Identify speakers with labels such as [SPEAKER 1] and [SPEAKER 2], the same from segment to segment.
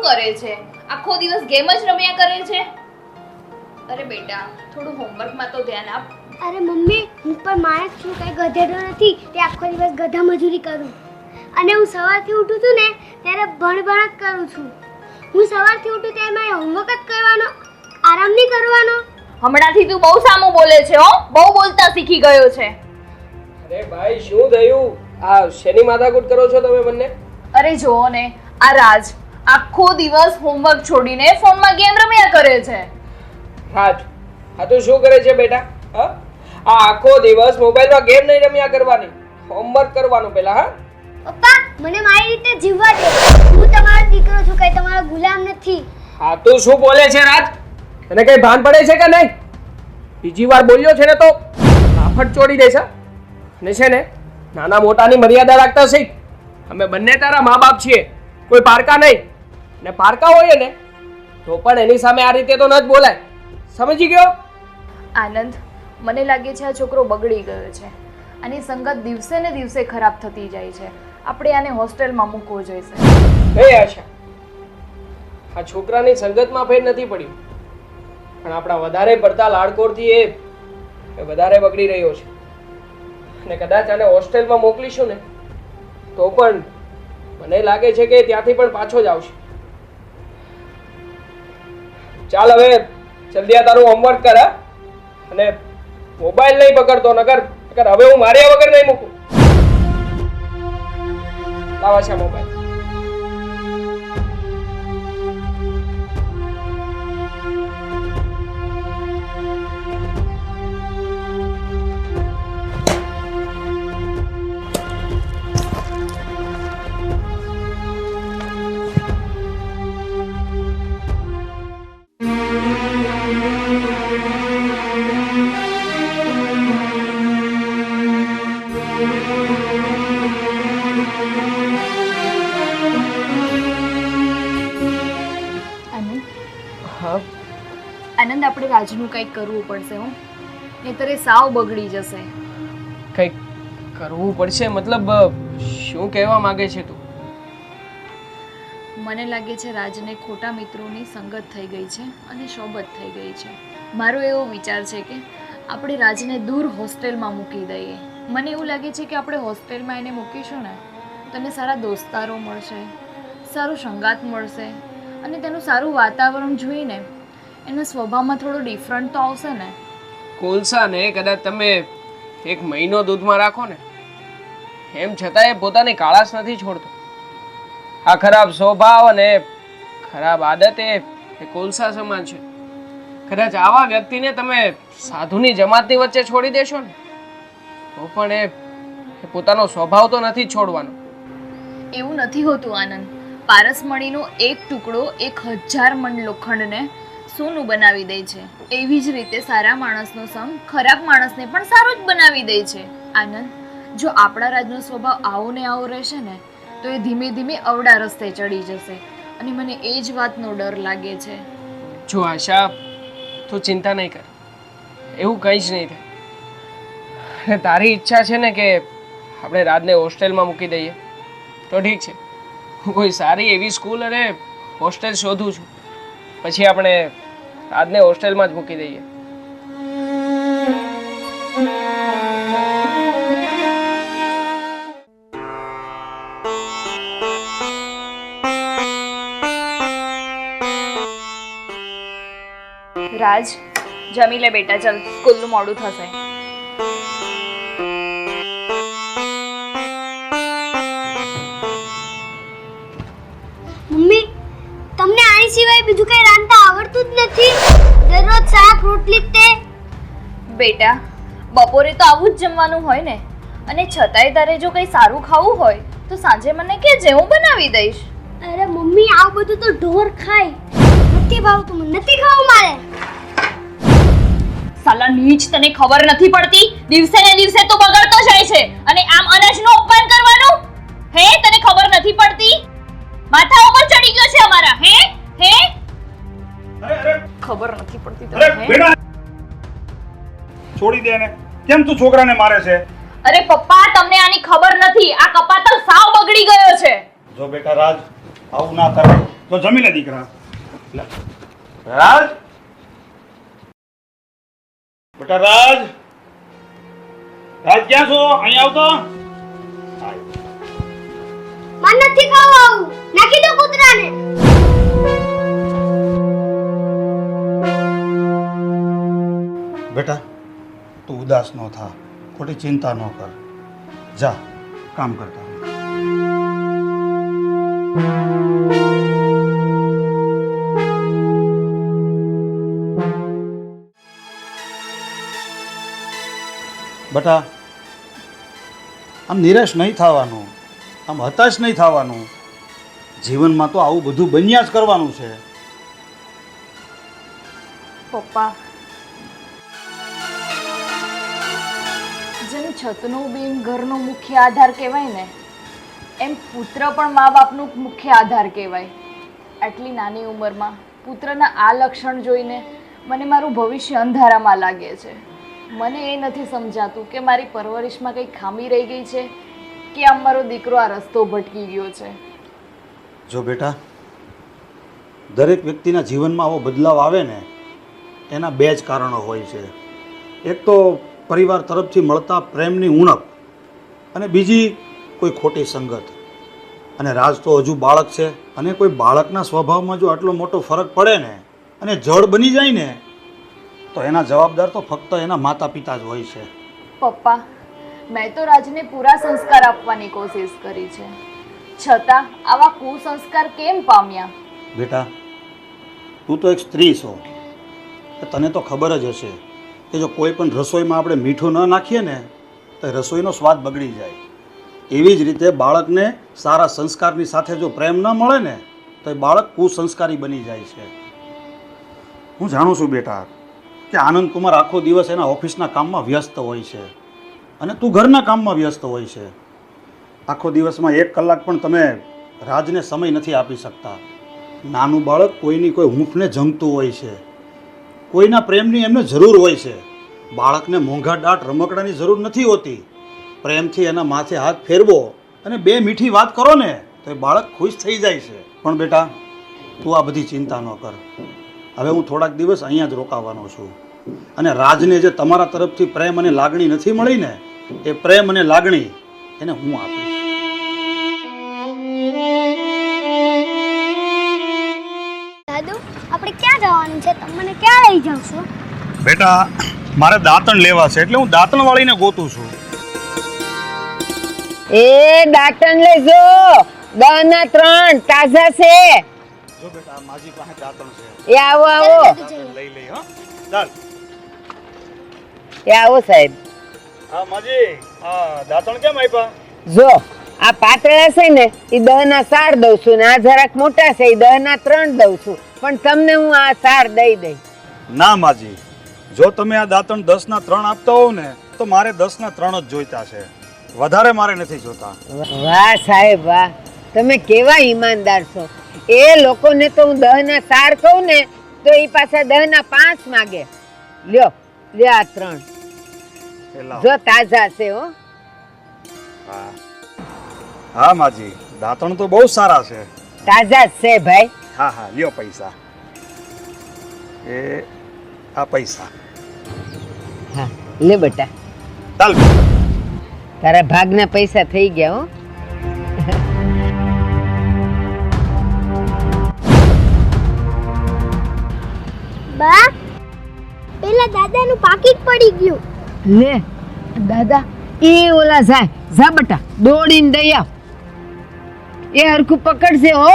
[SPEAKER 1] શું કરે છે? આખો દિવસ ગેમ જ રમ્યા કરે છે? અરે બેટા થોડું હોમવર્કમાં તો ધ્યાન આપ.
[SPEAKER 2] અરે મમ્મી હું પણ માણસ છું કઈ ગધેડો નથી તે આખો દિવસ ગધા મજૂરી કરું. અને હું સવારથી ઉઠું છું ને ત્યારે ભણ ભણ જ કરું છું. હું સવારથી ઉઠું ત્યારે મારે હોમવર્ક જ કરવાનો આરામ નહીં કરવાનો.
[SPEAKER 1] હમણાંથી તું બહુ સામું બોલે છે હો. બહુ બોલતા શીખી ગયો છે.
[SPEAKER 3] અરે ભાઈ શું થયું? આ શેની માથાકૂટ કરો છો તમે બંને?
[SPEAKER 1] અરે જુઓ ને આ રાજ. આખો દિવસ હોમવર્ક છોડીને ફોનમાં ગેમ રમ્યા કરે છે.
[SPEAKER 3] રાજ આ તું શું કરે છે બેટા? હા? આ આખો દિવસ મોબાઈલમાં ગેમ નહીં રમ્યા કરવાની. હોમવર્ક કરવાનું પહેલા હા?
[SPEAKER 2] પપ્પા મને મારી રીતે જીવવા દે. હું તમારો દીકરો છું કઈ તમારો ગુલામ નથી.
[SPEAKER 3] હા તું શું બોલે છે રાજ? તને કઈ ભાન પડે છે કે નહીં? બીજી વાર બોલ્યો છે ને તો લાફટ ચોડી દેશે ને છે ને નાના મોટાની મર્યાદા રાખતા શીખ. અમે બંને તારા મા બાપ છીએ. કોઈ પારકા નહીં. ને પારકા હોય ને તો પણ એની સામે આ રીતે તો ન જ બોલાય. સમજી ગયો?
[SPEAKER 1] આનંદ મને લાગે છે આ છોકરો બગડી ગયો છે. આની સંગત દિવસે ને દિવસે ખરાબ થતી જાય છે. આપણે આને હોસ્ટેલમાં મૂકવો જોઈશે.
[SPEAKER 3] હે આશા. આ છોકરાની સંગતમાં ફેર નથી પડ્યું. પણ આપણા વધારે પડતા લાડકોડથી એ એ વધારે બગડી રહ્યો છે. અને કદાચ આને હોસ્ટેલમાં મોકલીશું ને તો પણ મને લાગે છે કે ત્યાંથી પણ પાછો જ આવશે. ચાલ હવે જલ્દી આ તારું હોમવર્ક કર અને મોબાઈલ નહીં પકડતો નગર નકર હવે હું માર્યા વગર નહીં મૂકું. લાવા છે મોબાઈલ
[SPEAKER 1] કંઈક કરવું પડશે હો. નહીતર એ સાવ બગડી જશે.
[SPEAKER 3] કંઈક કરવું પડશે? મતલબ શું કહેવા માંગે છે તું?
[SPEAKER 1] મને લાગે છે રાજને ખોટા મિત્રોની સંગત થઈ ગઈ છે અને શોબત થઈ ગઈ છે. મારો એવો વિચાર છે કે આપણે રાજને દૂર હોસ્ટેલમાં મૂકી દઈએ. મને એવું લાગે છે કે આપણે હોસ્ટેલમાં એને મૂકીશું ને તને સારા દોસ્તારો મળશે સારું સંગાત મળશે અને તેનું સારું વાતાવરણ જોઈને એના સ્વભાવમાં થોડો ડિફરન્ટ તો આવશે ને.
[SPEAKER 3] કોલસાને કદાચ તમે એક મહિનો દૂધમાં રાખો ને એમ છતાં એ પોતાની કાળાશ નથી છોડતો. આ ખરાબ સ્વભાવ અને ખરાબ આદત એ કોલસા સમાન છે. કદાચ આવા વ્યક્તિને તમે સાધુની જમાતની વચ્ચે છોડી દેશો ને તો પણ એ એ પોતાનો સ્વભાવ તો નથી છોડવાનો.
[SPEAKER 1] એવું નથી હોતું આનંદ. પારસમણીનો એક ટુકડો એક હજાર મણ લોખંડને સોનું બનાવી દે છે. એવી જ રીતે સારા માણસનો સંગ ખરાબ માણસને પણ સારો જ બનાવી દે છે. આનંદ, જો આપણા રાજનો સ્વભાવ આવો ને આવો રહેશે ને, તો એ ધીમે ધીમે અવડા રસ્તે ચડી જશે. અને મને એ જ વાતનો ડર લાગે છે.
[SPEAKER 3] જો આશા, તું ચિંતા નહીં કર. એવું કંઈ જ નહીં થાય. તારી ઈચ્છા છે ને કે આપણે રાજને હોસ્ટેલમાં મૂકી દઈએ. તો ઠીક છે. હું કોઈ સારી એવી સ્કૂલ અને હોસ્ટેલ શોધું છું. પછી આપણે આજને હોસ્ટેલમાં જ મૂકી દઈએ.
[SPEAKER 1] રાજ, જમી લે બેટા, ચાલ. સ્કૂલનું મોડું થશે.
[SPEAKER 2] દરરોજ શાક રોટલી તે?
[SPEAKER 1] બેટા બપોરે તો આવું જ જમવાનું હોય ને. અને છતાંય તારે જો કંઈ સારું ખાવું હોય તો સાંજે મને કે જે હું બનાવી દઈશ.
[SPEAKER 2] અરે મમ્મી આવું બધું તો ઢોર ખાય. નથી ભાવતું મને નથી ખાવું મારે.
[SPEAKER 1] સાલા નીચ તને ખબર નથી પડતી? દિવસે ને દિવસે તો બગડતો જાય છે. અને આમ અનાજનું અપમાન કરવાનું? હે તને ખબર નથી પડતી? માથા ઉપર ચડી ગયો છે અમારા. હે હે? ખબર નથી પડતી
[SPEAKER 4] અરે બેટા છોડી દે એને. કેમ તું છોકરાને મારે છે?
[SPEAKER 1] અરે પપ્પા તમને આની ખબર નથી. આ કપાતર સાવ બગડી ગયો છે.
[SPEAKER 4] જો બેટા રાજ આવું ના કરે. તો જમી લે દીકરા. રાજ? બેટા રાજ? રાજ ક્યાં છો? અહીં આવતો?
[SPEAKER 2] મન નથી ખાવું આવું. નાખી દો કૂતરાને.
[SPEAKER 4] બેટા, તું ઉદાસ ન થા, ખોટી ચિંતા ન કર. જા, કામ કરતા બટા, આમ નિરાશ નહીં થવાનું, આમ હતાશ નહીં થવાનું. જીવનમાં તો આવું બધું બન્યા જ કરવાનું છે.
[SPEAKER 1] પપ્પા જેમ છતનું બીમ ઘરનો મુખ્ય આધાર કહેવાય ને, એમ પુત્ર પણ મા બાપનું મુખ્ય આધાર કહેવાય. આટલી નાની ઉંમરમાં પુત્રના આ લક્ષણ જોઈને મને મારું ભવિષ્ય અંધારામાં લાગે છે. મને એ નથી સમજાતું કે મારી પરવરિશમાં કંઈ ખામી રહી ગઈ છે કે આમ મારો દીકરો આ રસ્તો ભટકી ગયો છે.
[SPEAKER 4] જો બેટા, દરેક વ્યક્તિના જીવનમાં આવો બદલાવ આવે ને, એના બે જ કારણો હોય છે. એક તો પરિવાર તરફથી મળતા પ્રેમની ઉણપ અને બીજી કોઈ ખોટી સંગત. અને રાજ તો હજુ બાળક છે અને કોઈ બાળકના સ્વભાવમાં જો આટલો મોટો ફરક પડે ને અને જળ બની જાય ને તો એના જવાબદાર તો ફક્ત એના માતા પિતા જ હોય છે.
[SPEAKER 1] પપ્પા મેં તો રાજને પૂરા સંસ્કાર આપવાની કોશિશ કરી છે. છતાં આવા કુસંસ્કાર કેમ પામ્યા?
[SPEAKER 4] બેટા તું તો એક સ્ત્રી છો. તને તો ખબર જ હશે. કે જો કોઈ પણ રસોઈમાં આપણે મીઠું ન નાખીએ ને, તો રસોઈનો સ્વાદ બગડી જાય. એવી જ રીતે બાળકને સારા સંસ્કારની સાથે જો પ્રેમ ન મળે ને, તો એ બાળક કુસંસ્કારી બની જાય છે. હું જાણું છું બેટા કે આનંદ કુમાર આખો દિવસ એના ઓફિસના કામમાં વ્યસ્ત હોય છે અને તું ઘરના કામમાં વ્યસ્ત હોય છે. આખો દિવસમાં એક કલાક પણ તમે રાજને સમય નથી આપી શકતા. નાનું બાળક કોઈની કોઈ હૂંફને જમતું હોય છે. કોઈના પ્રેમની એમને જરૂર હોય છે. બાળકને મોંઘા દાટ રમકડાની જરૂર નથી હોતી. પ્રેમથી એના માથે હાથ ફેરવો અને બે મીઠી વાત કરો ને, તો એ બાળક ખુશ થઈ જાય છે. પણ બેટા, તું આ બધી ચિંતા ન કર. હવે હું થોડાક દિવસ અહીંયા જ રોકાવાનો છું. અને રાજને જે તમારા તરફથી પ્રેમ અને લાગણી નથી મળી ને, એ પ્રેમ અને લાગણી એને હું આપીશ.
[SPEAKER 2] ક્યાં જવાનું છે તમે મને ક્યાં લઈ જાવ છો
[SPEAKER 4] બેટા મારે દાંતણ લેવા છે એટલે હું દાંતણ વાળીને ગોતું છું.
[SPEAKER 5] એ દાંતણ લેજો. દાના ત્રણ તાજા છે.
[SPEAKER 4] જો બેટા માજી પાસે દાંતણ છે.
[SPEAKER 5] એ આવો આવો.
[SPEAKER 4] લઈ લઈ હો. ચાલ.
[SPEAKER 5] એ આવો સાહેબ.
[SPEAKER 4] હા માજી હા દાંતણ કેમ આપ્યા
[SPEAKER 5] જો આ પાતળા છે ને એ દહ ના સાર દઉં છું ને આ જરાક મોટા છે એ દહ ના ત્રણ દઉં છું. પણ તમને હું આ સાર દઈ દઈ.
[SPEAKER 4] ના માજી જો તમે આ દાંતણ દસ ના ત્રણ આપતા હોવ ને તો મારે દસ ના ત્રણ જ જોઈતા છે. વધારે મારે નથી જોતા.
[SPEAKER 5] વાહ સાહેબ વાહ. તમે કેવા ઈમાનદાર છો. એ લોકોને તો હું દહ ના સાર કહું ને તો એ પાછા દહ ના પાંચ માગે. લ્યો લ્યો આ ત્રણ. જો તાજા છે હો.
[SPEAKER 4] હા. હા માજી દાંતણ તો બહુ સારા છે.
[SPEAKER 5] તાજા જ છે ભાઈ.
[SPEAKER 4] હા હા લ્યો પૈસા. એ આ પૈસા.
[SPEAKER 5] હા લે બેટા.
[SPEAKER 4] ચાલ.
[SPEAKER 5] તારા ભાગના પૈસા થઈ ગયા હો.
[SPEAKER 2] બા પેલા દાદાનું પાકીટ પડી ગયું.
[SPEAKER 5] લે દાદા એ ઓલા જાય જા બટા દોડીને દઈ આવ. એ હરખું પકડશે હો.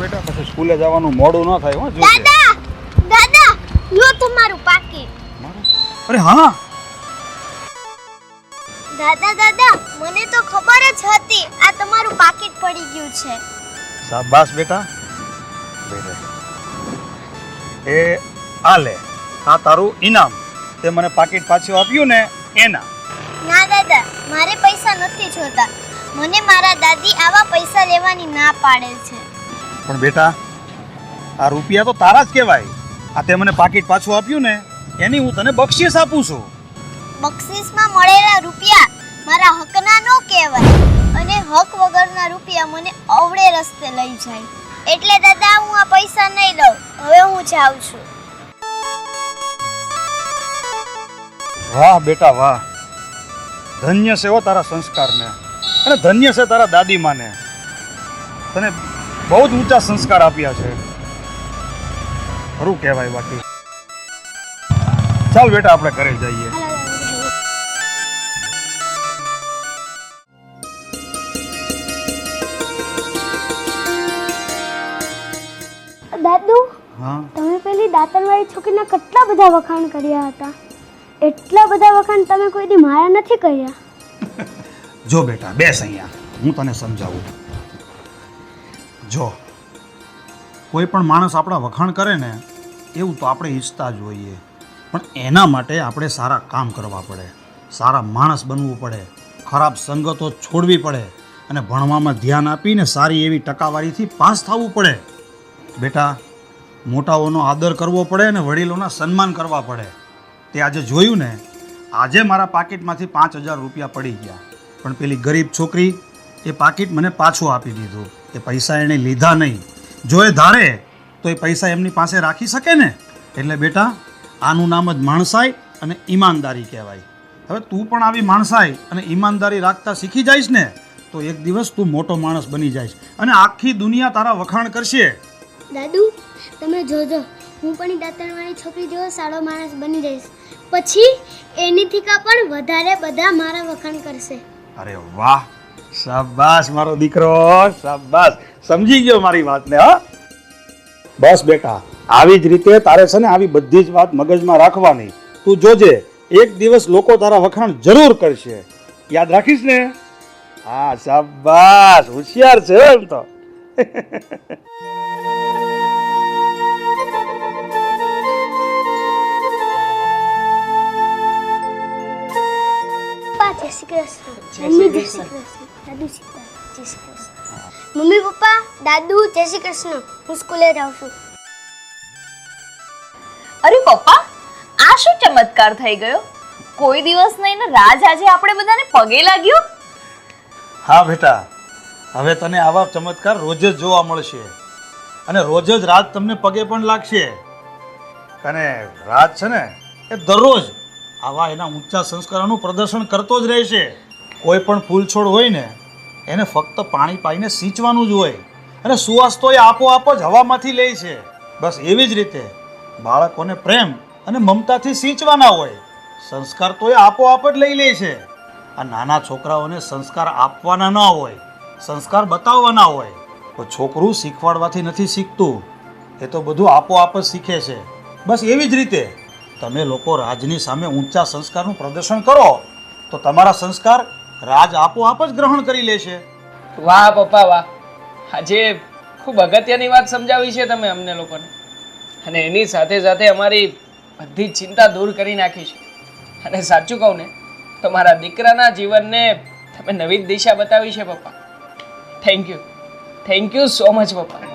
[SPEAKER 4] બેટા પછી સ્કૂલે જવાનું મોડું ન થાય હો.
[SPEAKER 2] દાદા દાદા લો તમારું પાકીટ
[SPEAKER 4] અરે હા.
[SPEAKER 2] દાદા દાદા મને તો ખબર જ હતી આ તમારું પાકીટ પડી ગયું છે.
[SPEAKER 4] શાબાશ બેટા. બેટા એ આ લે. આ તારું ઇનામ. તે મને પાકીટ પાછું આપ્યું ને એના.
[SPEAKER 2] ના દાદા મારે પૈસા નથી જોતા. મને મારા દાદી આવા પૈસા લેવાની ના પાડે છે.
[SPEAKER 4] પણ બેટા આ રૂપિયા તો તારા જ કહેવાય. આ તે મને પાકીટ પાછું આપ્યું ને એની હું તને બક્ષિસ આપું છું.
[SPEAKER 2] બક્ષિસમાં મળેલા રૂપિયા મારા હકના નો કહેવાય. અને હક વગરના રૂપિયા મને અવળે રસ્તે લઈ જાય. એટલે દાદા હું આ પૈસા નહીં લઉં હવે હું જાઉં છું.
[SPEAKER 4] વાહ બેટા વાહ. ધન્ય છે હો તારા સંસ્કારને. અને ધન્ય છે તારા દાદીમાને. તને બહુ જ ઊંચા સંસ્કાર આપ્યા છે. ખરું કહેવાય બાકી. ચાલ બેટા આપણે ઘરે જઈએ.
[SPEAKER 2] દાદુ
[SPEAKER 4] હા?
[SPEAKER 2] તમે પેલી દાંતણવાળી છોકરીના કેટલા બધા વખાણ કર્યા હતા? એટલા બધા વખાણ તમે કોઈ દી મારા નથી કર્યા?
[SPEAKER 4] જો બેટા બેસ અહીંયા. હું તને સમજાવું. જો, કોઈ પણ માણસ આપણા વખાણ કરે ને, એવું તો આપણે ઈચ્છતા જ હોઈએ. પણ એના માટે આપણે સારા કામ કરવા પડે. સારા માણસ બનવું પડે. ખરાબ સંગતો છોડવી પડે. અને ભણવામાં ધ્યાન આપીને સારી એવી ટકાવારીથી પાસ થવું પડે. બેટા, મોટાઓનો આદર કરવો પડે અને વડીલોના સન્માન કરવા પડે. તે આજે જોયું ને, આજે મારા પાકીટમાંથી પાંચ હજાર રૂપિયા પડી ગયા. પણ પેલી ગરીબ છોકરી એ પાકીટ મને પાછું આપી દીધું. એ પૈસા એણે લીધા નહીં. જો એ ધારે તો એ પૈસા એમની પાસે રાખી શકે ને? એટલે બેટા આનું નામ જ માણસાઈ અને ઈમાનદારી કહેવાય. હવે તું પણ આવી માણસાઈ અને ઈમાનદારી રાખતા શીખી જઈશ ને તો એક દિવસ તું મોટો માણસ બની જઈશ. અને આખી દુનિયા તારા વખાણ કરશે.
[SPEAKER 2] દાદુ તમે જોજો હું પણ દાંતણવાળી છોકરી જેવો સારો માણસ બની જઈશ. પછી એનીથી કા પણ વધારે બધા મારા વખાણ કરશે.
[SPEAKER 4] અરે વાહ! શાબાશ મારો દીકરો, શાબાશ. સમજી ગયો મારી વાતને, હા. બસ બેટા, આવી જ રીતે તારે છે ને આવી બધી જ વાત મગજમાં રાખવાની. તું જોજે, એક દિવસ લોકો તારા વખાણ જરૂર કરશે. યાદ રાખીશ ને? હા, શાબાશ. હોશિયાર છે એમ તો.
[SPEAKER 2] પપ્પા જય દાદુ જય શ્રી કૃષ્ણ. મમ્મી પપ્પા દાદુ જય શ્રી કૃષ્ણ. હું સ્કૂલે જાઉં છું.
[SPEAKER 1] અરે પપ્પા આ શું ચમત્કાર થઈ ગયો? કોઈ દિવસ નહીં ને રાજ આજે આપણે બધાને પગે લાગ્યો?
[SPEAKER 4] હા બેટા. હવે તને આવા ચમત્કાર રોજ જ જોવા મળશે. અને રોજ જ રાત તમને પગે પણ લાગશે. અને રાત છે ને એ દરરોજ આવા એના ઊંચા સંસ્કારોનું પ્રદર્શન કરતો જ રહેશે. કોઈ પણ ફૂલ છોડ હોય ને એને ફક્ત પાણી પાઈને સિંચવાનું જ હોય. અને સુવાસ તો એ આપોઆપ જ હવામાંથી લે છે. બસ એવી જ રીતે બાળકોને પ્રેમ અને મમતાથી સિંચવાના હોય. સંસ્કાર તો એ આપોઆપ જ લઈ લે છે. આ નાના છોકરાઓને સંસ્કાર આપવાના ન હોય, સંસ્કાર બતાવવાના હોય. તો છોકરું શીખવાડવાથી નથી શીખતું. એ તો બધું આપોઆપ જ શીખે છે. બસ એવી જ રીતે તમે લોકો રાજની સામે ઊંચા સંસ્કારનું પ્રદર્શન કરો. તો તમારા સંસ્કાર રાજ આપોઆપ જ ગ્રહણ કરી લેશે.
[SPEAKER 3] વાહ, પપ્પા, વાહ. આજે ખૂબ અગત્યની વાત સમજાવી છે તમે અમને લોકોને. અને એની સાથે સાથે અમારી બધી ચિંતા દૂર કરી નાખી છે. અને સાચું કહું ને તો મારા દીકરાના જીવનને તમે નવી દિશા બતાવી છે, પપ્પા. Thank you thank you so much પપ્પા.